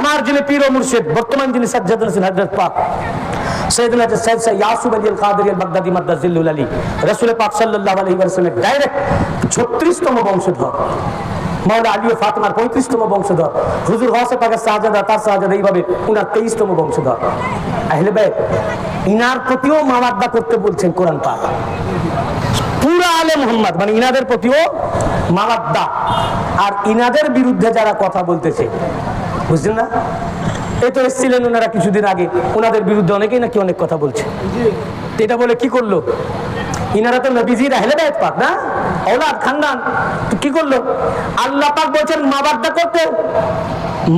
আমার যিনি পীর মুর্শিদ, বর্তমান যিনি সাজ্জাদ হোসেন হজরত পাক, সৈয়দুল সৈয়দ ইয়াসুব আলী বাগদাদি আলী পাক সাল্লাল্লাহু আলাইহি ওয়াসাল্লামের ডাইরেক্ট 36তম বংশধর আলী ও ফাতেমার 35তম বংশধর, হুজুর পাকের তার এইভাবে উনার 23তম বংশধর। আহলে ইনার প্রতিও মাওয়াদ্দা করতে বলছেন কোরআন পাক। পুরা আলে মোহাম্মদ মানে ইনাদের প্রতিও মাওয়াদ্দা আর ইনাদের বিরুদ্ধে যারা কথা বলতেছে বুঝলেন না? এই তো এসেছিলেন ওনারা কিছুদিন আগে। ওনাদের বিরুদ্ধে অনেকেই নাকি অনেক কথা বলছে। তো এটা বলে কি করল? ইনারা তো নবীজির আহলে বাইত পাক না? ওলাদ খানদান। কি করল? আল্লাহ পাক বলছেন মাবাদ্দা করতে।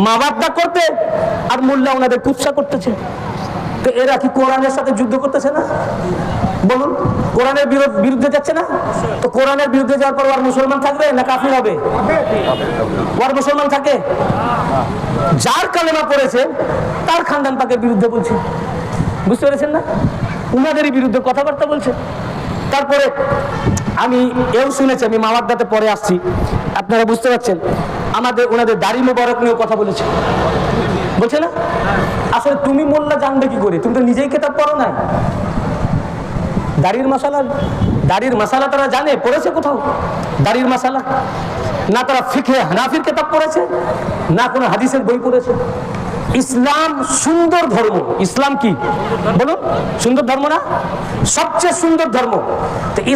মাবাদ্দা করতে। আর মোল্লা ওনাদের কুৎসা করতেছে। তো এরা কি কোরআনের সাথে যুদ্ধ করতেছে না? বলুন, কোরআনের বিরুদ্ধে যাচ্ছে না? তো কোরআনের বিরুদ্ধে যাওয়ার পর আর মুসলমান থাকবে না কাফির হবে? ওর মুসলমান থাকে? যার কালেমা পড়েছে, তার খানদান পাকের বিরুদ্ধে বলছে। বুঝতে পেরেছেন না? উনাদেরই বিরুদ্ধে কথাবার্তা বলছে। তারপরে আমি এও শুনেছি, আমি মামাদ্দাতে পরে আসছি। আপনারা বুঝতে পারছেন, আমাদের ওনাদের দাড়ি মোবারক নিয়েও কথা বলেছে। বলছে না? আসলে তুমি মোল্লা জানবে কি করে? তুমি তো নিজেই কেতাব পড়ো না দাড়ির মশালা দাড়ির মশালা তারা জানে, পড়েছে কোথাও? দাড়ির মশালা। না তারা ফিখে হানাফির কেতাব পড়েছে, না কোনো হাদিসের বই পড়েছে। ইসলাম সুন্দর ধর্ম। ইসলাম কি? বলুন, সুন্দর ধর্ম না? সবচেয়ে সুন্দর ধর্ম।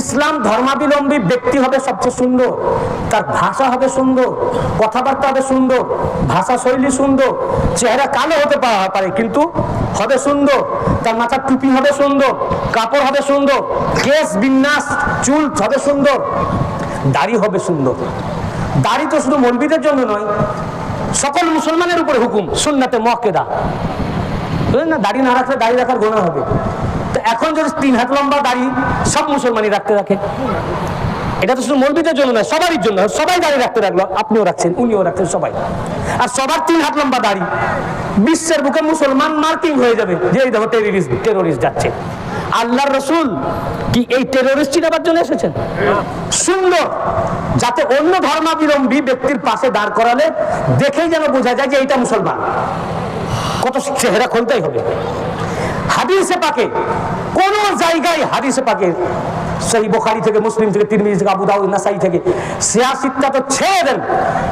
ইসলাম ধর্মাবলম্বী ব্যক্তি হবে সবচেয়ে সুন্দর। তার ভাষা হবে সুন্দর, কথাবার্তা হবে সুন্দর, ভাষা শৈলী সুন্দর, চেহারা কালো হতে পারে, কিন্তু হবে সুন্দর। তার মাথার টুপি হবে সুন্দর, কাপড় হবে সুন্দর কেস বিন্যাস, চুল হবে সুন্দর, দাড়ি হবে সুন্দর। দাড়ি তো শুধু মন্দিরের জন্য নয় সকল মুসলমানের উপরে হুকুম, সুন্নাতে মক্কেদা বুঝলেন না? দাড়ি না রাখলে দাড়ি রাখার গোনা হবে। তো এখন যদি তিন হাত লম্বা দাড়ি সব মুসলমানই রাখতে রাখে। এটা তো শুধু মলবিদের জন্য নয়, সবারই জন্য। সবাই দাড়ি রাখতে রাখল, আপনিও রাখছেন, উনিও রাখছেন, সবাই। আর সবার তিন হাত লম্বা দাড়ি, বিশ্বের বুকে মুসলমান মার্কিং হয়ে যাবে। যে এই দেখো টেরিস্ট টেরোরিস্ট যাচ্ছে। আল্লাহর রসুল কি এই টেরোরিস্ট চিনাবার জন্য এসেছেন? সুন্দর। যাতে অন্য ধর্মাবলম্বী ব্যক্তির পাশে দাঁড় করালে দেখেই যেন বোঝা যায় যে এইটা মুসলমান। কত চেহারা খুলতেই হবে। হাদিসে পাকে, কোন জায়গায় হাদিসে পাকে, সেই বোখারি থেকে, মুসলিম থেকে, তিরমিজি থেকে আবু দাউদ নাসাই থেকে সিয়াসিতটা তো ছেড়ে দেন।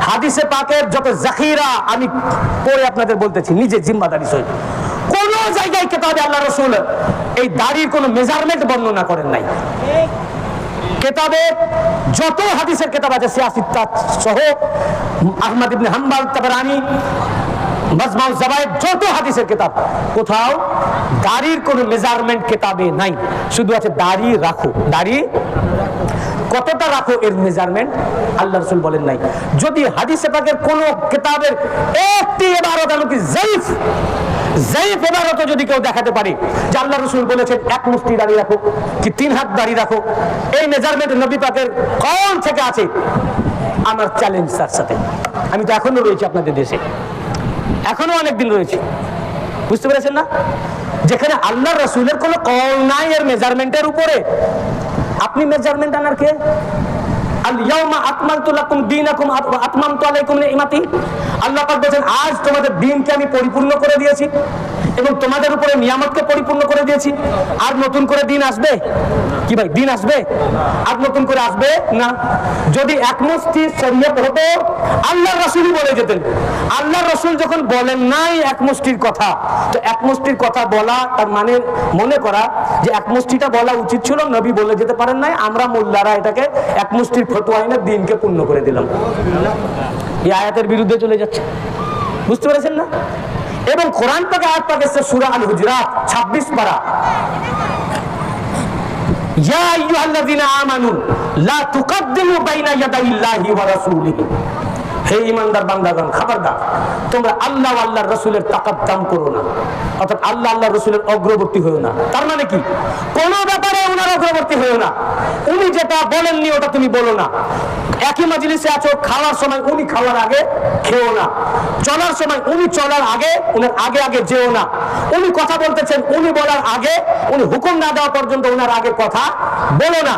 হাদিসে পাকের যত জাখিরা আমি পরে আপনাদের বলতেছি, নিজে জিম্মাদারি সহিত। কোন জায়গায় কেতাবে আল্লাহ রসুল এই দাড়ির কোনো মেজারমেন্ট বর্ণনা করেন নাই। কেতাবে যত হাদিসের কেতাব আছে সিয়াসিত্তা সহ, আহমদ ইবনে হাম্বাল, তাবরানি, মাজমাউ জাবায়েদ, যত হাদিসের কেতাব, কোথাও দাড়ির কোনো মেজারমেন্ট কেতাবে নাই। শুধু আছে দাড়ি রাখো। দাড়ি কতটা রাখো এর মেজারমেন্ট আল্লাহ রসুল বলেন নাই। যদি হাদিসে পাকের কোন কেতাবের একটি এবারত এমনকি জৈফ জৈফ এবারত যদি কেউ দেখাতে পারে, যে আল্লাহ রসুল বলেছেন, এক মুষ্টি দাঁড়িয়ে রাখো কি তিন হাত দাঁড়িয়ে রাখো, এই মেজারমেন্ট নবী পাকের কোন থেকে আছে। আমার চ্যালেঞ্জ তার সাথে। আমি তো এখনও রয়েছি আপনাদের দেশে। এখনও অনেকদিন রয়েছে। বুঝতে পেরেছেন না? যেখানে আল্লাহ রসুলের কোনো কল নাই এর মেজারমেন্টের উপরে। আপনি মেজারমেন্ট আনার কে? আল ইয়াউমা আকমালতু লাকুম দীনাকুম আতমামতু আলাইকুম নি'মাতি। আল্লাহ পাক বলেন আজ তোমাদের দিনকে আমি পরিপূর্ণ করে দিয়েছি। এবং তোমাদের উপরে নিয়ামতকে পরিপূর্ণ করে দিয়েছি। আর নতুন করে দিন আসবে? কি ভাই, দিন আসবে? আর নতুন করে আসবে? না। যদি একমুষ্টি শরীয়ত হতো আল্লাহ রসুলই বলে যেতেন। আল্লাহ রসুল যখন বলেন নাই একমুষ্টির কথা, তো একমুষ্টির কথা বলা, তার মানে মনে করা যে একমুষ্টিটা বলা উচিত ছিল, নবী বলে যেতে পারেন নাই, আমরা মোল্লারা এটাকে একমুষ্টির ফটোয়া এনে দিনকে পূর্ণ করে দিলাম। এই আয়াতের বিরুদ্ধে চলে যাচ্ছে। বুঝতে পেরেছেন না? এবং কোরআন পাকে, আয়াত পাকে সুরা আল হুজরাত ছাব্বিশ পারা। ইয়া আইয়ুহাল্লাযীনা আমানু, লা তুকদ্দিমু বাইনা ইয়াদাইল্লাহি ওয়া রাসূলিহি। হে ইমানদার বান্দাগণ, খবরদার, তোমরা আল্লাহ ও আল্লাহর রসুলের তাকাদ্দাম করো না, অর্থাৎ আল্লাহ আল্লাহ রসুলের অগ্রবর্তী হয়েও না। তার মানে কি? কোন ব্যাপারে ওনার অগ্রবর্তী হয়েও না। উনি যেটা বলেননি, ওটা তুমি বলো না। একই মজলিসে আছো, খাওয়ার সময় উনি খাওয়ার আগে খেও না। চলার সময় উনি চলার আগে, উনার আগে আগে যেও না। উনি কথা বলতেছেন, উনি বলার আগে, উনি হুকুম না দেওয়া পর্যন্ত উনার আগে কথা বলো না।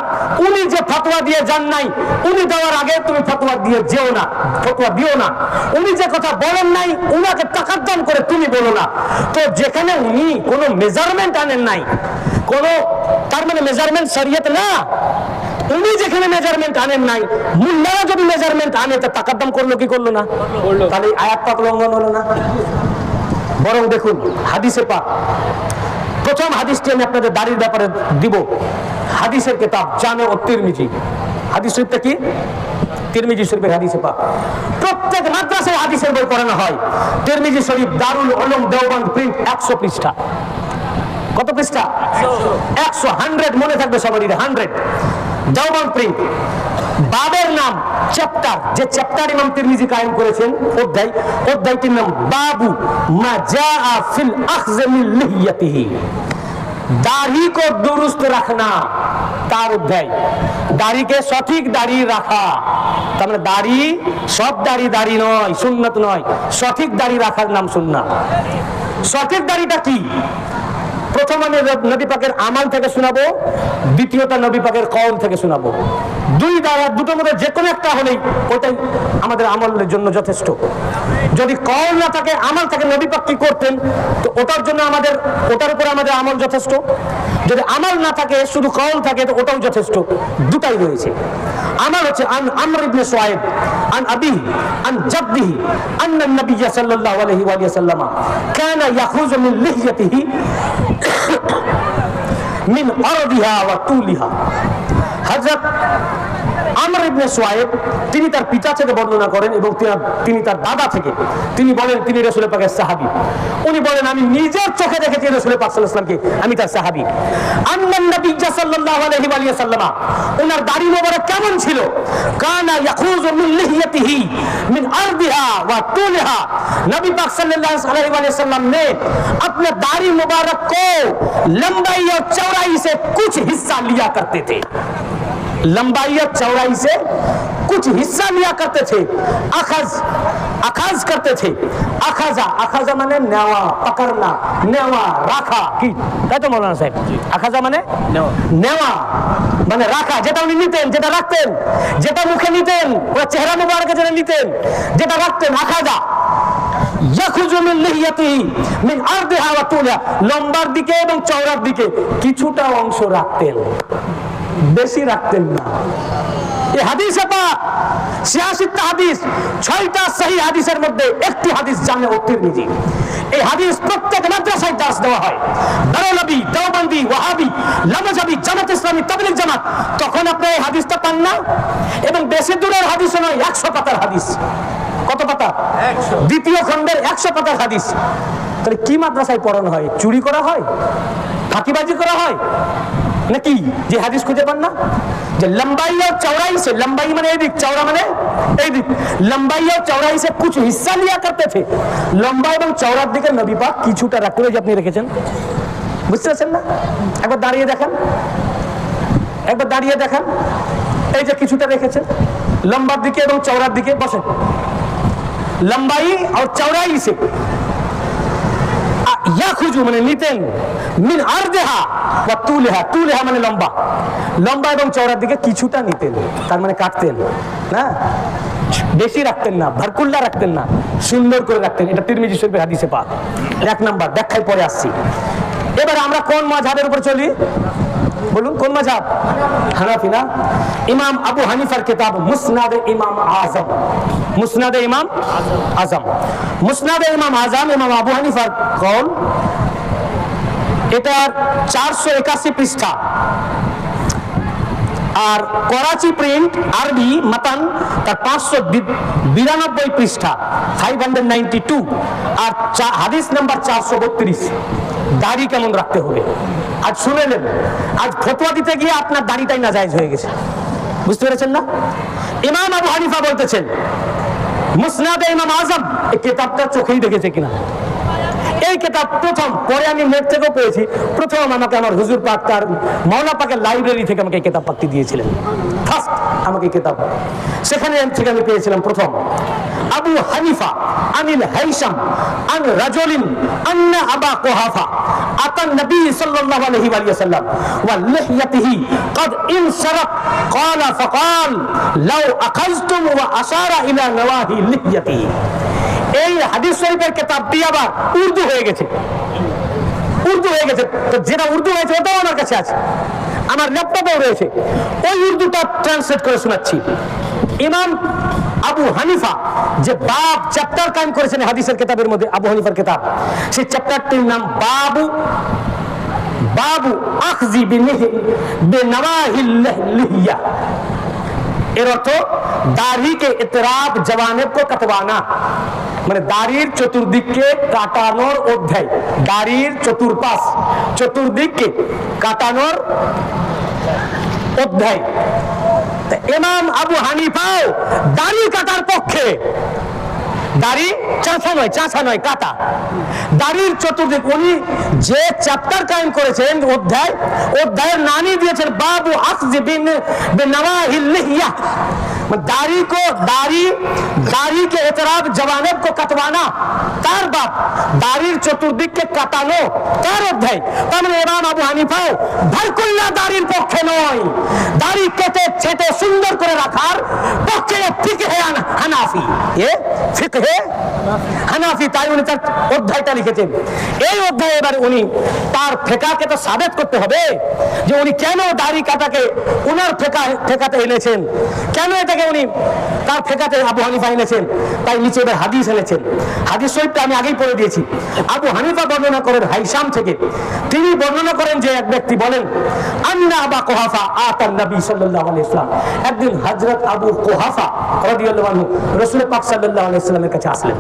উনি যে ফতোয়া দিয়ে যান নাই, উনি দেওয়ার আগে তুমি ফতোয়া দিয়ে যেও না, ফতোয়া দিও না। উনি যে কথা বলেন নাই, উনাকে টাকার করে তুমি বলো না। তো যেখানে উনি কোনো মেজারমেন্ট আনেন নাই, কোনো, তার মানে মেজারমেন্ট শরীয়ত না। উনি যেখানে মেজারমেন্ট আনেন নাই মুল্লারা যদি মেজারমেন্ট আনে তা টাকার দাম করল কি করল না? তাহলে আয়াত পাক লঙ্ঘন হলো না। বরং দেখুন হাদিসে পাক। প্রথম হাদিসটি আমি আপনাদের দাড়ির ব্যাপারে দিব। হাদিসের কিতাব জানে ও তিরমিজি। হাদিস শরীফটা কি? তিরমিজি শরীফের হাদিসে পাক। প্রত্যেক মাদ্রাসায় হাদিসের বই পড়ানো হয়। তিরমিজি শরীফ দারুল উলুম দেওবন্দ প্রিন্ট একশো পৃষ্ঠা। কত পৃষ্ঠা? একশো। হান্ড্রেড মনে থাকবে সবারই হান্ড্রেড দেওবন্দ প্রিন্ট বাবের নাম চ্যাপ্টার যে চ্যাপ্টার ইমাম তিরমিজি কায়েম করেছেন, অধ্যায় অধ্যায়টির নাম বাবু মা জাআ ফিল আখজ মিন লিহিয়াতিহি। দাড়ি কো দুরুস্ত রাখনা, তার অধ্যায়। দাড়িকে সঠিক দাড়ি রাখা। তার মানে দাড়ি সব দাড়ি দাড়ি নয়, সুন্নত নয়। সঠিক দাড়ি রাখার নাম সুন্নাত। সঠিক দাড়িটা কি? প্রথম আমি নবী পাকের আমাল থেকে শোনাবো, দ্বিতীয়টা নবী পাকের কওল থেকে শোনাবো। দুই দ্বারা, দুটোর মধ্যে যে কোনো একটা হলেই ওটাই আমাদের আমলের জন্য যথেষ্ট। যদি কওল না থাকে, আমল থাকে, নবী পাক কি করতেন? তো ওটার জন্য আমাদের, ওটার উপরে আমাদের আমল যথেষ্ট। যদি আমল না থাকে, শুধু কওল থাকে, তো ওটাও যথেষ্ট। দুটাই রয়েছে। আমল হচ্ছে আন আমর ইবনে সুয়াইব, আন আবি, আন জাদ্দিহি আন্না নবী সাল্লাল্লাহু আলাইহি ওয়া সাল্লাম কানা ইয়াখুযু মিন লিহইয়াতিহি। মিন আরদিহা ওয়া তুলিহা হযরত আমর ইবনে সোয়াইব তিনি তার পিতা থেকে বর্ণনা করেন এবং তিনি- তিনি তার দাদা থেকে তিনি বলেন তিনি রসুলের পাকের সাহাবি উনি বলেন আমি নিজের চোখে দেখেছি রসুলের পাক সাল্লাল্লাহু আলাইহি ওয়াসাল্লামকে আমি তার সাহাবি আন্নান নবী সাল্লাল্লাহু আলাইহি ওয়া সাল্লাম ওনার দাড়ি মোবারক কেমন ছিল কানা ইয়াখুযু মিন লিহিয়াতিহি মিন আরদিহা ওয়া তুলিহা नबी पाक सल्लल्लाहु अलैहि वसल्लम ने अपने दाढ़ी मुबारक को लंबाई और चौड़ाई से कुछ हिस्सा लिया करते थे लंबाई और चौड़ाई से कुछ हिस्सा लिया करते थे अखज अखज करते थे अखजा अखजा माने नेवा पकड़ना नेवा রাখা কি তাই তো মৌলানা সাহেব আখাজা মানে নেওয়া মানে রাখা যেটা উনি নিতেন যেটা রাখতেন যেটা মুখে নিতেন ওরা চেহারা মুবারকে যেটা নিতেন যেটা রাখতেন আখাজা ইয়াখুজু মিন লিহিয়াতিহি মিন আরদিহা ওয়া তুলিহা লম্বার দিকে এবং চওড়ার দিকে কিছুটা অংশ রাখতেন বেশি রাখতেন না। এই হাদিসে পাক ছিয়াশিটা হাদিস ছয়টা সহি হাদিসের মধ্যে একটি হাদিস জানে এই হাদিস প্রত্যেক মাদ্রাসায় দাস দেওয়া হয়। দারুলবি দেওবন্দি ওয়াহাবি লামাজাবি জামাত ইসলামী তাবলিগ জামাত তখন আপনি এই হাদিসটা পান না? এবং বেশি দূরের হাদিস নয় একশো পাতার হাদিস। কত পাতা? দ্বিতীয় খণ্ডের একশো পাতার হাদিস। তাহলে কি মাদ্রাসায় পড়ানো হয়? চুরি করা হয়? ফাঁকিবাজি করা হয়? নাকি যে হাদিস খুঁজে পান না যে লম্বাই और चौड़ाई से लंबाई माने এই দিক চওড়া মানে এই দিক লম্বাই और चौड़ाई से कुछ हिस्सा लिया करते थे লম্বা এবং চওড়ার দিকে নবী পাক কিছুটা রাখতে যে আপনি রেখেছেন বুঝতে পারছেন না একবার দাঁড়িয়ে দেখেন একবার দাঁড়িয়ে দেখেন এই যে কিছুটা রেখেছেন লম্বার দিকে এবং চওড়ার দিকে বসেন লম্বাই আর চওড়াই সে ইয়াখুজু মানে নিতেন, মিন আরদেহা বা তুলেহা। তুলেহা মানে লম্বা। লম্বা এবং চওড়ার দিকে কিছুটা নিতেন, তার মানে কাটতেন, না? বেশি রাখতেন না, ভারকুল্লা রাখতেন না, সুন্দর করে রাখতেন। এটা তিরমিজি শরীফের হাদিসে পাক। এক নাম্বার, ব্যাখ্যায় পরে আসছি। এবার আমরা কোন মাঝাবের উপর চলি? বলুন, কোন মাঝাব হানাফি না? ইমাম আবু হানিফার কিতাব মুসনাদে ইমাম আজম। মুসনাদে ইমাম আজম। মুসনাদে ইমাম আজম, ইমাম আবু হানিফার কল, এটার চারশো একাশি পৃষ্ঠা। আর করাচি প্রিন্ট আরবি মাতান তার পাঁচশো বিরানব্বই পৃষ্ঠা ফাইভ হান্ড্রেড নাইনটি টু আর হাদিস নাম্বার চারশো বত্রিশ। দাড়ি কেমন রাখতে হবে? আজ শুনে নেন। আজ ফতোয়া দিতে গিয়ে আপনার দাড়িটাই না জায়জ হয়ে গেছে। বুঝতে পেরেছেন না? ইমাম আবু হানিফা বলতেছেন, মুসনাদ ইমাম আজম এই কেতাবটা চোখেই দেখেছে কিনা? এই কেতাব প্রথম পরে আমি নেট থেকেও পেয়েছি প্রথম আমাকে আমার হুজুর পাক তার মৌলা পাকের লাইব্রেরি থেকে আমাকে এই কেতাব পাকটি দিয়েছিলেন ফার্স্ট আমাকে এই কেতাব সেখানে থেকে আমি পেয়েছিলাম প্রথম আবু হানিফা عن الهيثم عن رجل أن أبا قحافة أتى النبي صلى الله عليه وآله وسلم ولحيته قد انشرت قال فقال لو أخذتم وأشار إلى نواهي لحيته এই হাদিস শরীফের কেতাবটি আবার উর্দু হয়ে গেছে। উর্দু হয়ে গেছে। তো যেটা উর্দু হয়েছে, ওটাও আমার কাছে আছে। আমার ল্যাপটপেও রয়েছে। ওই উর্দুটা ট্রান্সলেট করে শোনাচ্ছি। ইমাম আবু হানিফা যে বাব চ্যাপ্টার কায়েম করেছেন হাদিসের কেতাবের মধ্যে, আবু হানিফার কেতাব, সেই চ্যাপ্টারটির নাম বাবু বাবু আখজি লিহিয়া। এর অর্থ, দাড়িকে ইতরাব জওয়ানেব কো কাটবানা মানে দাড়ির চতুর্দিককে কাটানোর অধ্যায়। দাড়ির চতুর্পাশ। চতুর্দিককে কাটানোর অধ্যায়। তা ইমাম আবু হানিফাও দাড়ি কাটার পক্ষে। দাড়ি চাঁচা নয় চাঁচা নয়, কাটা। দাড়ির চতুর্দিক, উনি যে চ্যাপ্টার কায়েম করেছেন অধ্যায়, অধ্যায়ের নামই দিয়েছেন, বাবু আকজি বিন বিনওয়াহিল লিহিয়া মানে দাড়ি को দাড়ি দাড়ি के एतराब जवानब को कटवाना তার বাপ দাড়ির চতুর্দিককে কাটানো তার অধ্যায় তার মানে ইমাম আবু হানিফাও ভারকুল্লাহ দাড়ির পক্ষে নয় দাড়ি কেটে ছেটে সুন্দর করে রাখার পক্ষে ফিকহে হানাফি এ ফিকহে হানাফি তাই উনি তার অধ্যায়টা লিখেছেন এই অধ্যায়ে এবার উনি তার ফেকাকে তো সাবেত করতে হবে যে উনি কেন দাড়ি কাটাকে উনার ফেকা ফেকাতে এনেছেন কেন এটাকে উনি। তার ফেকাতে আবু হানিফা এনেছেন, তাই নিচে এবার হাদিস এনেছেন। হাদিস শরীফটা আমি আগেই পড়ে দিয়েছি। আবু হানিফা বর্ণনা করেন হাইসাম থেকে। তিনি বর্ণনা করেন যে এক ব্যক্তি বলেন, আন্না আবা কোহাফা আতান নবী সাল্লাল্লাহু আলাইহি একদিন হজরত আবু কোহাফা রাসূল পাক সাল্লাল্লাহু আলাইহি কাছে আসলেন।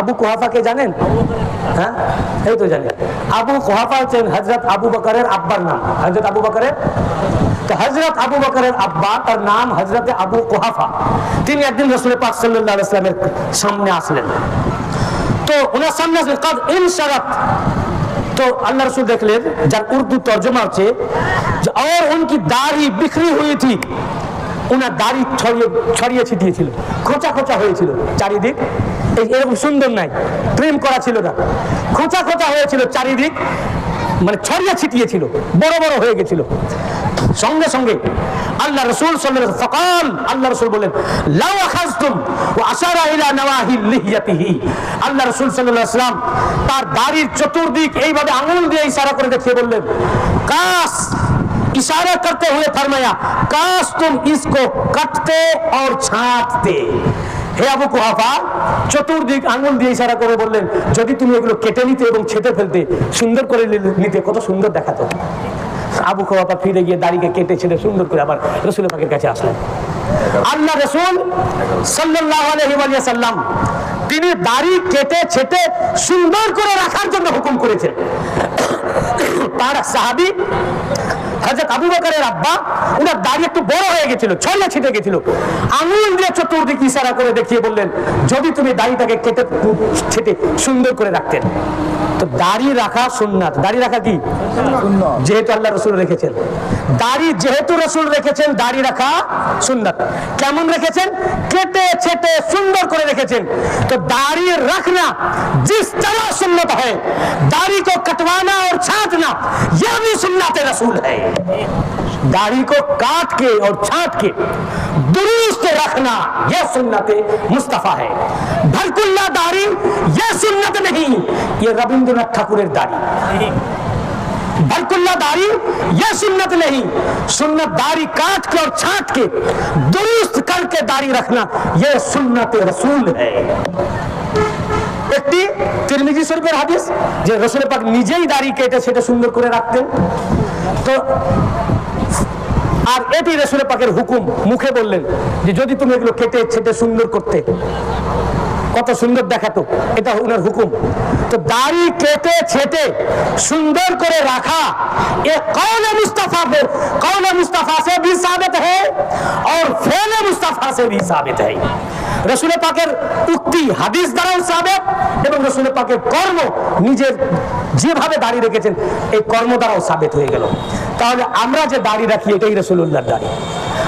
আবু কোহাফাকে জানেন? হ্যাঁ? এই তো জানেন আবু কোহাফা হচ্ছেন হজরত আবু বকরের আব্বার নাম। হজরত আবু বকরের? হজরত আবু বকরের আব্বা, তার নাম হজরত আবু কোহাফা। তিনি একদিন রসুল পাক সাল্লাহ ইসলামের সামনে আসলেন। তো ওনার সামনে আসলেন, কাদ ইনসারাত তো আল্লাহ রসুল দেখলেন, যার উর্দু তর্জমা হচ্ছে আর উনকি দাড়ি বিক্রি হয়ে থি ওনার দাড়ি ছড়িয়ে ছড়িয়ে ছিটিয়েছিল, খোঁচা খোঁচা হয়েছিল চারিদিক। এরকম সুন্দর নাই প্রেম করা ছিল না খোঁচা খোঁচা হয়েছিল চারিদিক মানে ছড়িয়ে ছিটিয়েছিল বড় বড় হয়ে গেছিল সঙ্গে সঙ্গে আল্লাহ রসুল সাল্লাল্লাহু ফকাল আল্লাহ রসুল বলেন লাউ আখাজতুম ওয়া আশারা ইলা নওয়াহি লিহিয়াতিহি আল্লাহ রসুল সাল্লাল্লাহু আলাইহি সাল্লাম তার দাড়ির চতুর্দিক এইভাবে আঙুল দিয়ে ইশারা করে দেখিয়ে বললেন কাস इशारा करते हुए फरमाया काश तुम इसको कटते और छांटते হে আবু কুহাফা, চতুর্দিক আঙুল দিয়ে ইশারা করে বললেন, যদি তুমি এগুলো কেটে নিতে এবং ছেটে ফেলতে সুন্দর করে নিতে, কত সুন্দর দেখাতো। আবু কুহাফা ফিরে গিয়ে দাড়িকে কেটে ছেটে সুন্দর করে আবার রসুল পাকের কাছে আসলেন। আল্লাহ রসুল সাল্লাম, তিনি দাড়ি কেটে ছেটে সুন্দর করে রাখার জন্য হুকুম করেছেন। তার সাহাবী হযরত আবু বকরের আব্বা ওনার দাড়ি একটু বড় হয়ে গেছিল ছড়িয়ে ছিটে গেছিল আঙুল দিয়ে চতুর্দিকে ইশারা করে দেখিয়ে বললেন যদি তুমি দাড়িটাকে কেটে ছেটে সুন্দর করে রাখতেন তো দাড়ি রাখা সুন্নাত দাড়ি রাখা কি যেহেতু আল্লাহ রসুল রেখেছেন দাড়ি যেহেতু রসুল রেখেছেন দাড়ি রাখা সুন্নাত কেমন রেখেছেন কেটে ছেটে সুন্দর করে রেখেছেন তো দাড়ি रखना जिस तरह सुन्नत है दाढ़ी को कटवाना और छांटना यह भी सुन्नत रसूल है दाढ़ी को काट के और छांट के दुरुस्त रखना यह सुन्नत मुस्तफ़ा है। भरकुल्ला दाढ़ी, यह सुन्नत नहीं, ये रविंद्रनाथ ठाकुरेর दाढ़ी। बरकुल्ला दाढ़ी, यह सुन्नत नहीं, सुन्नत दाढ़ी काट के और छाट के दुरुस्त करके दाढ़ी रखना, यह सुन्नत रसूल है। একটি তিরমিজি শরীফের হাদিস যে রসুল পাক নিজেই দাড়ি কেটে সেটা সুন্দর করে রাখতেন তো আর এটি রসুল পাকের হুকুম মুখে বললেন যে যদি তুমি এগুলো কেটে ছেটে সুন্দর করতে কত সুন্দর দেখাতো এটা উনার হুকুম তো দাড়ি কেটে ছেটে সুন্দর করে রাখা এ कौन मुस्तफा पे कौन मुस्तफा से भी साबित है और फेल मुस्तफा से भी साबित है রসুল পাকের উক্তি, হাদিস দ্বারাও সাবেত এবং রসুল পাকের কর্ম নিজের যেভাবে দাড়ি রেখেছেন, এই কর্ম দ্বারাও সাবেত হয়ে গেল। তাহলে আমরা যে দাড়ি রাখি, এটাই রসুল্লাহর দাড়ি।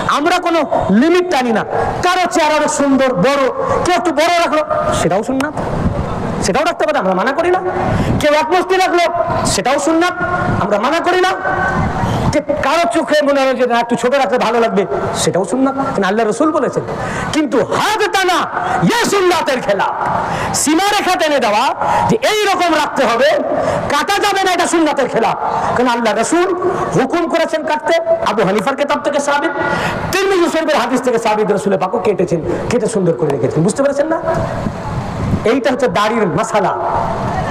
আমরা কোনো লিমিট টানি না। কারও চেহারা অনেক সুন্দর, বড়, কেউ একটু বড় রাখল, সেটাও সুন্নাত। সেটাও রাখতে পারে, আমরা মানা করি না। কেউ এক রাখল, সেটাও সুন্নাত। আমরা মানা করি না। যে কারও চোখে মনে হয় যে না, একটু ছোট রাখলে ভালো লাগবে, সেটাও সুন্নাত কারণ আল্লাহ রসুল বলেছেন। কিন্তু হাত টানা ইয়ে সুন্নাতের খেলা, সীমা রেখা টেনে দেওয়া, যে এই রকম রাখতে হবে, কাটা যাবে না এটা সুন্নাতের খেলা। কারণ আল্লাহ রসুল হুকুম করেছেন কাটতে, আবু হানিফার কেতাব থেকে সাবিত তিরমিজি শরীফের হাদিস থেকে সাবিত রসুলের পাকও কেটেছেন, কেটে সুন্দর করে রেখেছেন, বুঝতে পেরেছেন না? এইটা হচ্ছে দাড়ির মশালা।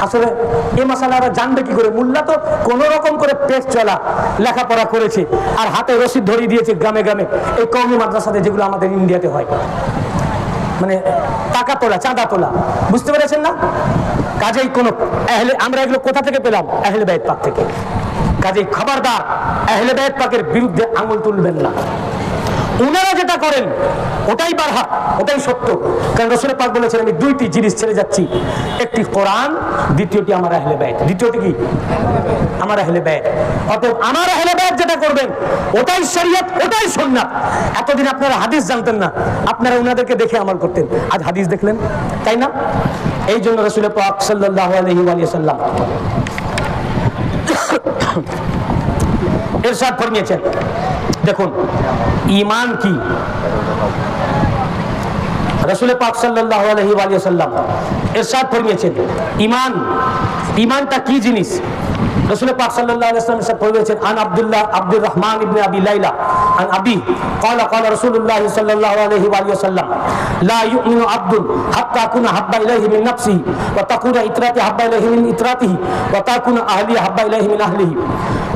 আসলে এই মশালারা জানবে কি করে? মোল্লা তো কোন রকম করে পেট চলা লেখাপড়া করেছে আর হাতে রসিদ ধরিয়ে দিয়েছে গ্রামে গ্রামে। এই কৌমি মাদ্রাসাতে যেগুলো আমাদের ইন্ডিয়াতে হয়। মানে টাকা তোলা, চাঁদা তোলা। বুঝতে পেরেছেন না? কাজেই কোনো আহলে, আমরা এগুলো কোথা থেকে পেলাম? আহলে বাইত পাক থেকে। কাজেই খবরদার আহলে বাইত পাকের বিরুদ্ধে আঙুল তুলবেন না। উনারা যেটা করেন, ওটাই বারহা, ওটাই সত্য। কারণ রসুল পাক বলেছেন, আমি দুইটি জিনিস ছেড়ে যাচ্ছি। একটি কোরআন, দ্বিতীয়টি আমার আহলে ব্যয় দ্বিতীয়টি কি? আমার আহলে ব্যয় অতএব আমার আহলে ব্যয় যেটা করবেন, ওটাই শরীয়ত, ওটাই সুন্নাত। এতদিন আপনারা হাদিস জানতেন না, আপনারা উনাদেরকে দেখে আমল করতেন। আজ হাদিস দেখলেন, তাই না? এই জন্য রসুল পাক সাল্লাল্লাহু আলাইহি ওয়া সাল্লাম এরশাদ ফরমিয়েছেন দেখুন ইমান কি? রসুল পাক সাল্লাহ আলহি আলিয়া সাল্লাম এরশাদ ফরমিয়েছেন। ইমান ইমানটা কি জিনিস? رسول پاک صلی اللہ علیہ وسلم ارشاد فرمایا ان عبد الله عبد الرحمن ابن ابي ليلى ان ابي قال قال رسول الله صلى الله عليه واله وسلم لا يؤمن عبد حتى كن حب اليه من نفسه وتكون اطراته حب اليه من اطراته وتكون أهلي حب اليه من اهله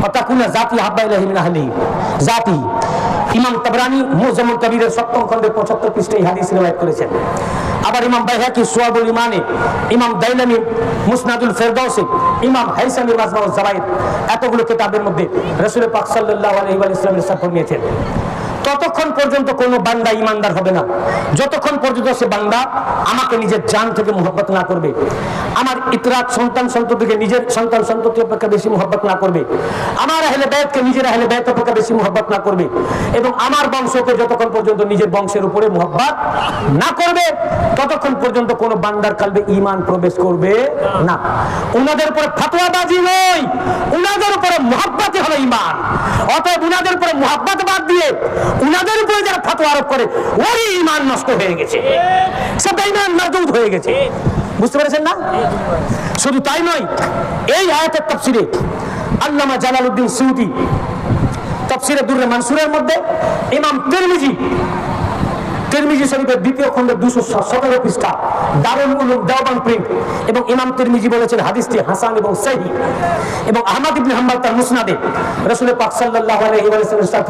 وتكون ذاتي حب اليه من اهله ذاتي ইমাম তাবরানি মুজামুল কবিরের সপ্তম খণ্ডের পঁচাত্তর পৃষ্ঠে হাদিস রিওয়ায়াত করেছেন। আবার ইমাম বাইহাকি, সোয়াবুল ইমানে, ইমাম দাইলামি, মুসনাদুল ফেরদাউসে, ইমাম হাইসামি মাজমাউল জাবাইদ এতগুলো কিতাবের মধ্যে রসুল পাক সাল্লাহ আলহিবাল ইসলামের সাল্লামের নিয়েছেন। ততক্ষণ পর্যন্ত কোনো বান্দা ইমানদার হবে না। যতক্ষণ পর্যন্ত সে বান্দা আমাকে নিজের জান থেকে মোহব্বত না করবে, আমার ইতরাত সন্তান সন্ততিকে নিজের সন্তান সন্ততি অপেক্ষা বেশি মোহব্বত না করবে, আমার আহলে ব্যয়তকে নিজের আহলে ব্যয়ত অপেক্ষা বেশি মোহব্বত না করবে এবং আমার বংশকে যতক্ষণ পর্যন্ত নিজের বংশের উপরে মোহব্বত না করবে, ততক্ষণ পর্যন্ত কোনো বান্দার কালবে ইমান প্রবেশ করবে না। উনাদের উপরে ফাতোয়াবাজি নয়, উনাদের উপরে মোহাব্বতই হলো ইমান অতএব উনাদের উপরে মোহাব্বত বাদ দিয়ে উনাদের উপরে যারা ফাতোয়া আরোপ করে, ওরই ইমান নষ্ট হয়ে গেছে। সে ইমান নাজুদ হয়ে গেছে। বুঝতে পেরেছেন না? শুধু তাই নয়, এই আয়াতের তাফসিরে আল্লামা জালালউদ্দিন সৌদি তফসিরে দুর্রে মানসুরের মধ্যে ইমাম তিরমিজি তিরমিজি শরীফের দ্বিতীয় খণ্ডের দুশো সতেরো পৃষ্ঠা, দারুল উলুম দেওবান প্রিন্ট এবং ইমাম তিরমিজি বলেছেন হাদিসটি হাসান এবং সহি। এবং আহমদ ইবনে হাম্বল তার মুসনাদে রাসূল পাক সাল্লাল্লাহু আলাইহি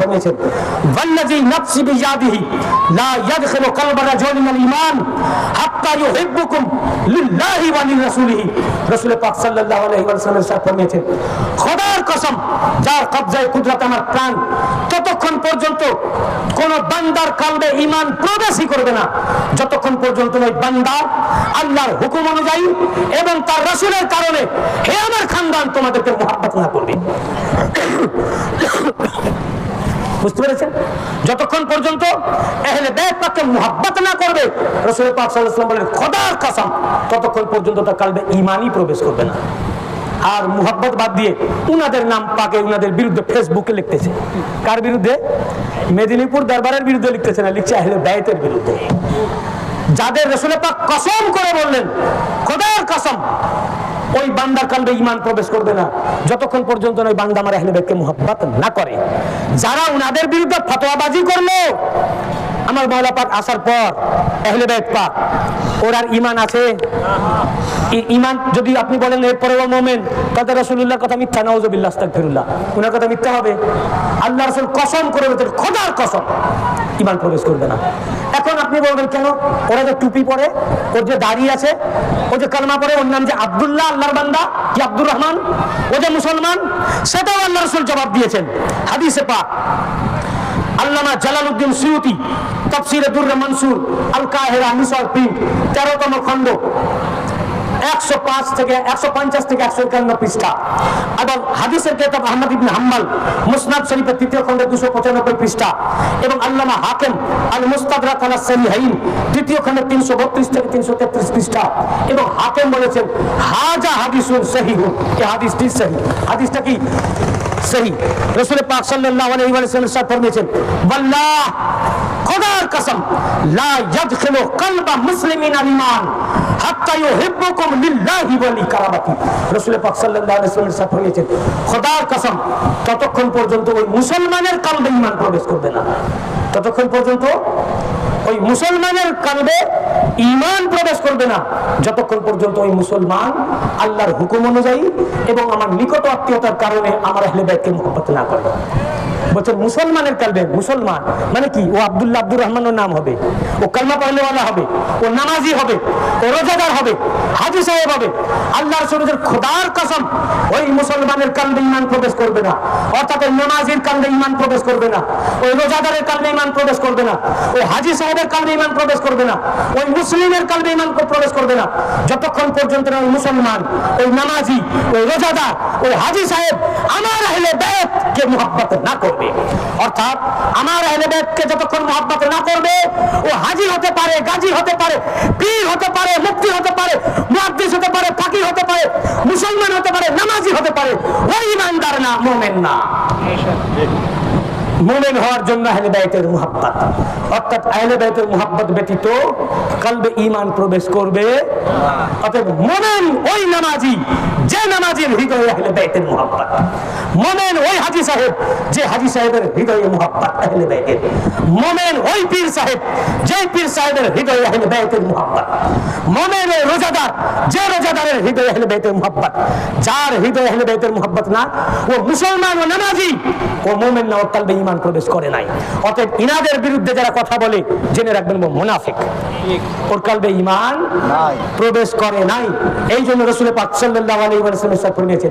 ফরমিয়েছেন, ওয়াল্লাযী নাফসি বিয়াদিহি লা ইয়াদখিলু রাজুলিন আল ঈমান হাত্তা ইউহিব্বুকুম লিল্লাহি ওয়া লিরাসূলিহি। রাসূল পাক সাল্লাল্লাহু আলাইহি ফরমিয়েছেন, খোদার কসম, যার কবজায় কুদরত আমার প্রাণ ততক্ষণ পর্যন্ত কোন বান্দার কালবে ঈমান প্রবেশই করবে না। যতক্ষণ পর্যন্ত ওই বান্দা আল্লাহর হুকুম অনুযায়ী এবং তার রসুলের কারণে হে আমার খানদান তোমাদেরকে মহাব্বত না করবে। যতক্ষণ পর্যন্ত ততক্ষণ পর্যন্ত তার কালবে ঈমানই প্রবেশ করবে না। আর মুহাব্বত বাদ দিয়ে উনাদের নাম পাকে উনাদের বিরুদ্ধে ফেসবুকে লিখতেছে। কার বিরুদ্ধে? মেদিনীপুর দরবারের বিরুদ্ধে লিখতেছে না, লিখছে আহলে ব্যয়তের বিরুদ্ধে। যাদের রসুল পাক কসম করে বললেন, খোদার কসম, ওই বান্দার কালবে ইমান প্রবেশ করবে না। যতক্ষণ পর্যন্ত ওই বান্দা আমার আহলে বেদকে মোহাব্বত না করে। যারা উনাদের বিরুদ্ধে ফতোয়াবাজি করল আমার মৌলা পাক আসার পর আহলে বেদ পাক ওর আর ইমান আছে ইমান যদি আপনি বলেন এরপরে ও মোমেন তাদের রসুল্লাহর কথা মিথ্যা নওয়াজবিল্লাহ আস্তাগফিরুল্লাহ। ওনার কথা মিথ্যা হবে। আল্লাহ রসুল কসম করে বলতেন খোদার কসম ইমান প্রবেশ করবে না। এখন আপনি বলবেন কেন? ওরা যে টুপি পরে, ওর যে দাড়ি আছে ও যে কালমা পরে, ওর নাম যে আব্দুল্লাহ, আল্লাহর বান্দা, কি আব্দুর রহমান? ও যে মুসলমান? সেটাও আল্লাহ রসুল জবাব দিয়েছেন। হাদিসে পাক। আল্লামা জালালউদ্দিন সুয়ুতি তাফসিরে দুররে মনসুর আল কাহিরা মিসর প্রিন্ট তেরোতম খণ্ড, একশো তৃতীয় দুশো পঁচানব্বই পৃষ্ঠা। এবং আল্লামা হাকেম সহিহাইন তৃতীয় তিনশো থেকে তিনশো তেত্রিশ পৃষ্ঠা। এবং বলেছেন, হাজা সহি হাদিসটা কি? রসুল পাক সাল্লাল্লাহু আলাইহি খোদার কসম, লা কলবা মুসলিমিন আল ঈমান হাত্তা ইউহিব্বুকুম লিল্লাহি ওয়া পাক সাল্লাল্লাহু আলাইহি খোদার কসম, ততক্ষণ পর্যন্ত ওই মুসলমানের কলবে ঈমান প্রবেশ করবে না। ততক্ষণ পর্যন্ত ওই মুসলমানের কালবে ঈমান প্রবেশ করবে না। যতক্ষণ পর্যন্ত ওই মুসলমান আল্লাহর হুকুম অনুযায়ী এবং আমার নিকট আত্মীয়তার কারণে আমার আহলে বাইতকে মহব্বত না করে বলছেন মুসলমানের কালবে, মুসলমান। মানে কি? ও আব্দুল্লাহ আব্দুর রহমানের নাম হবে। ও কালমা পড়লেওয়ালা হবে। ও নামাজি হবে। ও রোজাদার হবে। হাজি সাহেব হবে। আল্লাহর শরীরের খোদার কসম, ওই মুসলমানের কালবে ইমান প্রবেশ করবে না। অর্থাৎ ওই নামাজির কালবে ইমান প্রবেশ করবে না। ওই রোজাদারের কালবে ইমান প্রবেশ করবে না। ওই হাজি সাহেবের কালবে ইমান প্রবেশ করবে না। ওই মুসলিমের কালবে ইমান প্রবেশ করবে না। যতক্ষণ পর্যন্ত না ওই মুসলমান, ওই নামাজি, ওই রোজাদার, ওই হাজি সাহেব আমার আহলে বেতকে মোহাম্মত না করবে। অর্থাৎ আমার আহলেবেদকে যতক্ষণ মুহাব্বত না করবে, ও হাজি হতে পারে, গাজী হতে পারে, পীর হতে পারে মুক্তি হতে পারে, মুহাদ্দিস হতে পারে, ফাকির হতে পারে, মুসলমান হতে পারে, নামাজি হতে পারে, ওই ইমানদার না, মোমেন না। মোমেন হওয়ার জন্য আহলে বাইতের মুহাব্বত। অর্থাৎ আহলে বাইতের মুহাব্বত ব্যতীত কলবে ঈমান প্রবেশ করবে। অতএব মোমেন ওই নামাজি, যে নামাজির হৃদয়ে আহলে বাইতের মুহাব্বত। মোমেন ওই হাজি সাহেব, যে হাজি সাহেবের হৃদয়ে মুহাব্বত আহলে বাইতের। মোমেন ওই পীর সাহেব, যে পীর সাহেবের হৃদয়ে আহলে বাইতের মুহাব্বত। মোমেন ওই রোজাদার, যে রোজাদারের হৃদয়ে আহলে বাইতের মুহাব্বত। যার হৃদয়ে আহলে বাইতের মুহাব্বত না, ও মুসলমান ও নামাজি, ও মোমেন না ওর কালবে ঈমান প্রবেশ করে নাই। অতএব ইনাদের বিরুদ্ধে যারা কথা বলে জেনে রাখবেন মুনাফিক। ওর কালবে ঈমান প্রবেশ করে নাই। এই জন্য রসুল পাক সাল্লাম সাথে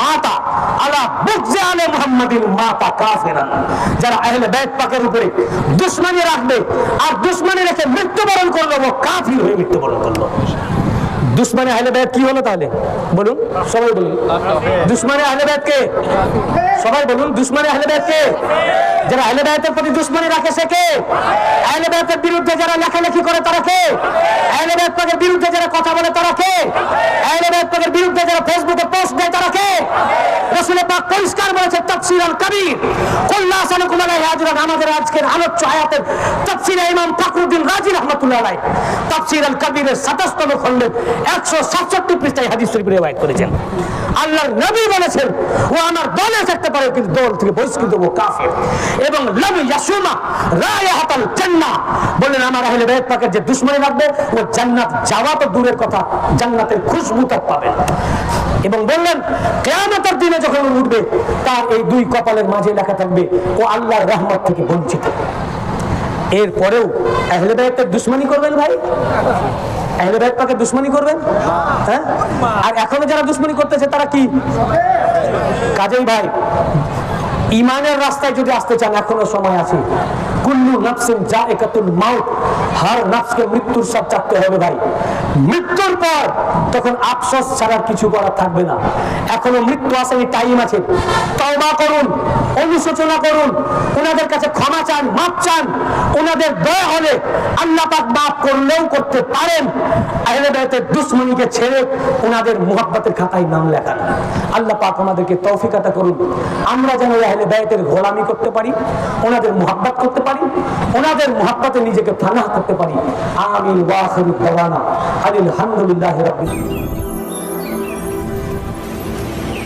মাতা আলা বুগজি আলে মুহাম্মাদিন মাতা কাফিরান। যারা আহলে পাকের উপরে দুশমনী রাখবে আর দুশমনী রেখে মৃত্যুবরণ করল কাফির হয়ে মৃত্যুবরণ করল। দুশ্মনে আহলে বেদ কি হলো তাহলে? বলুন, সবাই বলুন। দুশ্মনে আহলে বেদ কে? সবাই বলুন, দুশ্মনে আহলে বেদ কে? যারা আহলে বেদের প্রতি দুশ্মনী রাখে সে কে? আহলে বেদের বিরুদ্ধে যারা লেখালেখি করে তারা কে? আহলে বেদ পাকের বিরুদ্ধে যারা কথা বলে তারা কে? আহলে বেদ পাকের বিরুদ্ধে যারা ফেসবুকে পোস্ট দেয় তারা কে? পাক পরিষ্কার বলেছে আমাদের আজকের আলোচ্য আয়াতের ইমাম ফখরুদ্দিন রাজি রাহমাতুল্লাহ আলাইহি তাফসীর আল কবিরের 27তম খণ্ডে 167 পৃষ্ঠায় হাদিস করেছেন। নবী বলেছেন, ও আমার দলে থাকতে পারে, কিন্তু দল থেকে বহিষ্কৃত ও এবং লাম ইয়াসুমা রায়াহাতাল জান্নাহ বললেন, আমার আহলে বাইত পাকের যে দুশমনী রাখবে ও জান্নাত যাওয়া তো দূরের কথা, জান্নাতের খুশবু পাবে এবং বললেন, কেয়ামতের দিনে যখন ও উঠবে? তার এই দুই কপালের মাঝে লেখা থাকবে, ও আল্লাহর রহমত থেকে বঞ্চিত। এরপরেও আহলে দুশ্মনী করবেন ভাই? দুশ্মনী করবেন? হ্যাঁ? আর এখনও যারা কি? কাজেই ভাই, ইমানের রাস্তায় যদি আসতে চান, এখনও সময় আছে। কুল্লু নাফসিন যা একাতুল হার নাফসকে মৃত্যুর সব চাপতে হবে ভাই। মৃত্যুর পর তখন আফসোস ছাড়া কিছু করার থাকবে না। এখনও মৃত্যু আসেনি টাইম আছে। তওবা করুন, অনুশোচনা করুন, ওনাদের কাছে ক্ষমা চান মাপ চান, ওনাদের দয়া হলে আল্লাহ পাক মাফ করলেও করতে পারেন। আহলে বাইতের দুশ্মনীকে ছেড়ে ওনাদের মুহাব্বতের খাতায় নাম লেখান। আল্লাহ পাক আমাদেরকে তৌফিকাতা করুন। আমরা যেন আহলে বাইতের গোলামি করতে পারি, ওনাদের মুহাব্বত করতে পারি, ওনাদের মুহাব্বতে নিজেকে ফানাহ করতে পারি। আমিন ওয়া আখিরু দাওয়ানা। আলহামদুলিল্লাহি রাব্বিল